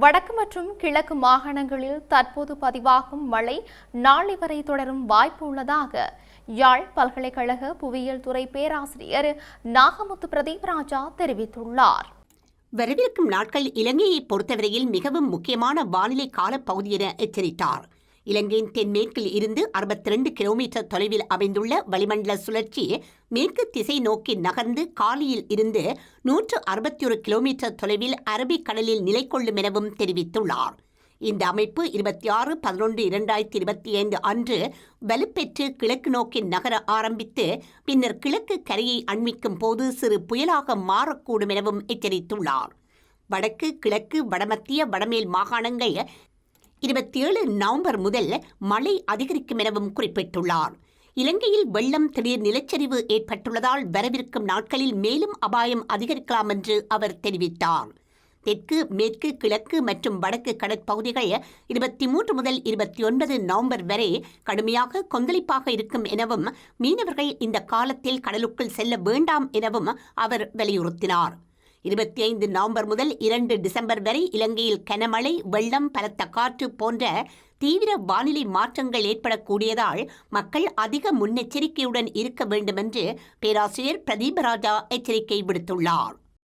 வடக்கு மற்றும் கிழக்கு மாகாணங்களில் தற்போது பதிவாகும் மழை நாளை வரை தொடரும் வாய்ப்பு உள்ளதாக யாழ் பல்கலைக்கழக புவியியல் துறை பேராசிரியர் நாகமுத்து பிரதீப் ராஜா தெரிவித்துள்ளார். வரவிருக்கும் நாட்கள் இலங்கையை பொறுத்தவரையில் மிகவும் முக்கியமான வானிலை காலப்பகுதி என எச்சரித்தார். இலங்கையின் தென்மேற்கில் இருந்து 62 கிலோமீட்டர் தொலைவில் அமைந்துள்ள வளிமண்டல சுழற்சி மேற்கு திசை நோக்கி நகர்ந்து காலியில் இருந்து நூற்று அறுபத்தி கிலோமீட்டர் தொலைவில் அரபிக் கடலில் நிலை கொள்ளும் எனவும் தெரிவித்துள்ளார். இந்த அமைப்பு இருபத்தி ஆறு பதினொன்று இரண்டாயிரத்தி இருபத்தி ஐந்து அன்று வலுப்பெற்று கிழக்கு நோக்கி நகர ஆரம்பித்து பின்னர் கிழக்கு கரையை அண்மிக்கும் போது சிறு புயலாக மாறக்கூடும் எனவும் எச்சரித்துள்ளார். வடக்கு கிழக்கு வடமத்திய வடமேல் மாகாணங்கள் இருபத்தி ஏழு நவம்பர் முதல் மழை அதிகரிக்கும் எனவும் குறிப்பிட்டுள்ளார். இலங்கையில் வெள்ளம் திடீர் நிலச்சரிவு ஏற்பட்டுள்ளதால் வரவிருக்கும் நாட்களில் மேலும் அபாயம் அதிகரிக்கலாம் என்று அவர் தெரிவித்தார். தெற்கு மேற்கு கிழக்கு மற்றும் வடக்கு கடற்பகுதிகள் இருபத்தி மூன்று முதல் இருபத்தி ஒன்பது நவம்பர் வரை கடுமையாக கொந்தளிப்பாக இருக்கும் எனவும் மீனவர்கள் இந்த காலத்தில் கடலுக்குள் செல்ல வேண்டாம் எனவும் அவர் வலியுறுத்தினார். இருபத்தி ஐந்து நவம்பர் முதல் இரண்டு டிசம்பர் வரை இலங்கையில் கனமழை வெள்ளம் பலத்த காற்று போன்ற தீவிர வானிலை மாற்றங்கள் ஏற்படக்கூடியதால் மக்கள் அதிக முன்னெச்சரிக்கையுடன் இருக்க வேண்டும் என்று பேராசிரியர் பிரதீபராஜா எச்சரிக்கை விடுத்துள்ளார்.